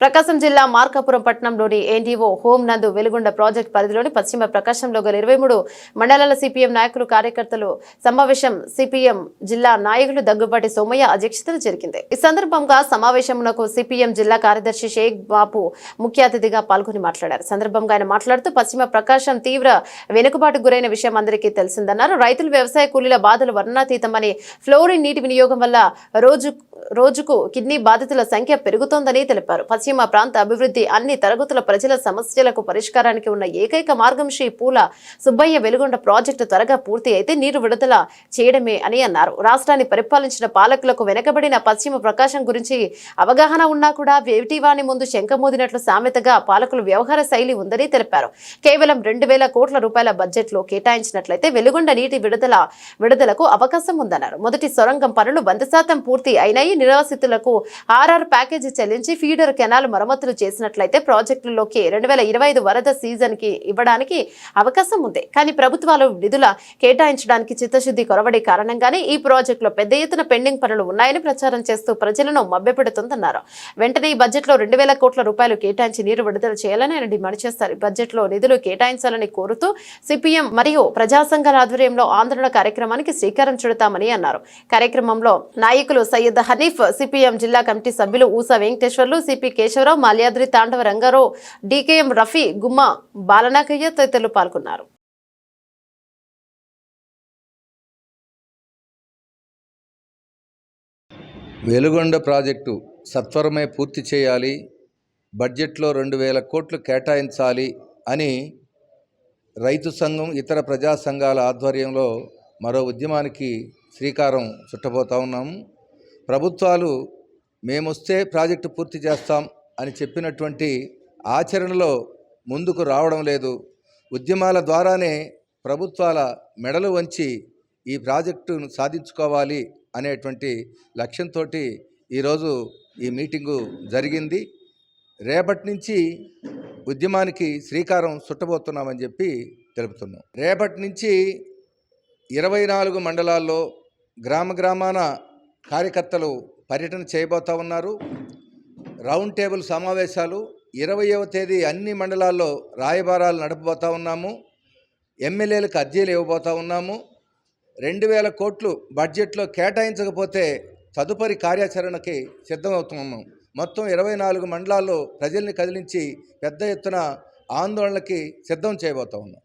ప్రకాశం జిల్లా మార్కాపురం పట్టణంలోని NDO home నందు వెలుగొండ ప్రాజెక్ట్ పరిధిలోని పశ్చిమ ప్రకాశంలో గల ఇరవై మూడు మండలాల సిపిఎం నాయకులు కార్యకర్తలు సమావేశం సిపిఎం జిల్లా నాయకులు దగ్గుబాటి సోమయ్య అధ్యక్షతన జరిగింది. ఈ సందర్భంగా సమావేశంలో సిపిఎం జిల్లా కార్యదర్శి షేక్ బాపు ముఖ్య అతిథిగా పాల్గొని మాట్లాడారు. సందర్భంగా ఆయన మాట్లాడుతూ పశ్చిమ ప్రకాశం తీవ్ర వెనుకబాటు గురైన విషయం అందరికీ తెలిసిందన్నారు. రైతులు వ్యవసాయ కూలీల బాధలు వర్ణాతీతమని ఫ్లోరిన్ నీటి వినియోగం వల్ల రోజు రోజుకు కిడ్నీ బాధితుల సంఖ్య పెరుగుతోందని తెలిపారు. పశ్చిమ ప్రాంత అభివృద్ధి అన్ని తరగతుల ప్రజల సమస్యలకు పరిష్కారానికి ఉన్న ఏకైక మార్గం శ్రీ పూల సుబ్బయ్య వెలుగొండ ప్రాజెక్టు త్వరగా పూర్తి అయితే నీరు విడుదల చేయడమే అని అన్నారు. రాష్ట్రాన్ని పరిపాలించిన పాలకులకు వెనకబడిన పశ్చిమ ప్రకాశం గురించి అవగాహన ఉన్నా కూడా వేటివాని ముందు శంఖమోదినట్లు సామెతగా పాలకులు వ్యవహార శైలి ఉందని తెలిపారు. కేవలం రెండు వేల కోట్ల రూపాయల బడ్జెట్లో కేటాయించినట్లయితే వెలుగొండ నీటి విడుదల విడుదలకు అవకాశం ఉందన్నారు. మొదటి సొరంగం పనులు వంద శాతం పూర్తి అయినాయి. నిరాశ్రితులకు ఆర్ఆర్ ప్యాకేజీ చెల్లించి ఫీడర్ కెనాల్ మరమ్మతులు చేసినట్లయితే ప్రాజెక్టుల్లోకి రెండు వేల ఇరవై ఐదు వరద సీజన్కి ఇవ్వడానికి అవకాశం ఉంది. కానీ ప్రభుత్వాలు నిధుల కేటాయించడానికి చిత్తశుద్ధి కొరవడి కారణంగానే ఈ ప్రాజెక్టులో పెద్ద ఎత్తున పెండింగ్ పనులు ఉన్నాయని ప్రచారం చేస్తూ ప్రజలను మభ్యపెడుతుందన్నారు. వెంటనే ఈ బడ్జెట్లో రెండు వేల కోట్ల రూపాయలు కేటాయించి నీరు విడుదల చేయాలని ఆయన డిమాండ్ చేస్తారు. ఈ బడ్జెట్లో నిధులు కేటాయించాలని కోరుతూ సిపిఎం మరియు ప్రజా సంఘాల ఆధ్వర్యంలో ఆందోళన కార్యక్రమానికి శ్రీకారం చుడతామని అన్నారు. కార్యక్రమంలో నాయకులు సయ్యద్ హనీఫ్ సిపిఎం జిల్లా కమిటీ సభ్యులు ఊసా వెంకటేశ్వర్లు సిపి కేశవరావు మాల్యాద్రి తాండవ రంగారావు డికేఎం రఫీ గుమ్మ బాలనాకయ్య తదితరులు పాల్గొన్నారు. వెలుగొండ ప్రాజెక్టు సత్వరమే పూర్తి చేయాలి బడ్జెట్లో రెండు వేల కోట్లు కేటాయించాలి అని రైతు సంఘం ఇతర ప్రజా సంఘాల ఆధ్వర్యంలో మరో ఉద్యమానికి శ్రీకారం చుట్టబోతా ఉన్నాము ప్రభుత్వాలు మేమొస్తే ప్రాజెక్టు పూర్తి చేస్తాం అని చెప్పినటువంటి ఆచరణలో ముందుకు రావడం లేదు. ఉద్యమాల ద్వారానే ప్రభుత్వాల మెడలు వంచి ఈ ప్రాజెక్టును సాధించుకోవాలి అనేటువంటి లక్ష్యంతో ఈరోజు ఈ మీటింగు జరిగింది. రేపటి నుంచి ఉద్యమానికి శ్రీకారం చుట్టబోతున్నామని చెప్పి తెలుపుతున్నాం. రేపటి నుంచి ఇరవై నాలుగు మండలాల్లో గ్రామ గ్రామాన కార్యకర్తలు పర్యటన చేయబోతా ఉన్నారు. రౌండ్ టేబుల్ సమావేశాలు ఇరవయవ తేదీ అన్ని మండలాల్లో రాయబారాలు నడపబోతూ ఉన్నాము. ఎమ్మెల్యేలకు అర్జీలు ఇవ్వబోతూ ఉన్నాము. రెండు వేల కోట్లు బడ్జెట్లో కేటాయించకపోతే తదుపరి కార్యాచరణకి సిద్ధమవుతున్నాము. మొత్తం ఇరవై నాలుగు మండలాల్లో ప్రజల్ని కదిలించి పెద్ద ఎత్తున ఆందోళనకి సిద్ధం చేయబోతా ఉన్నాం.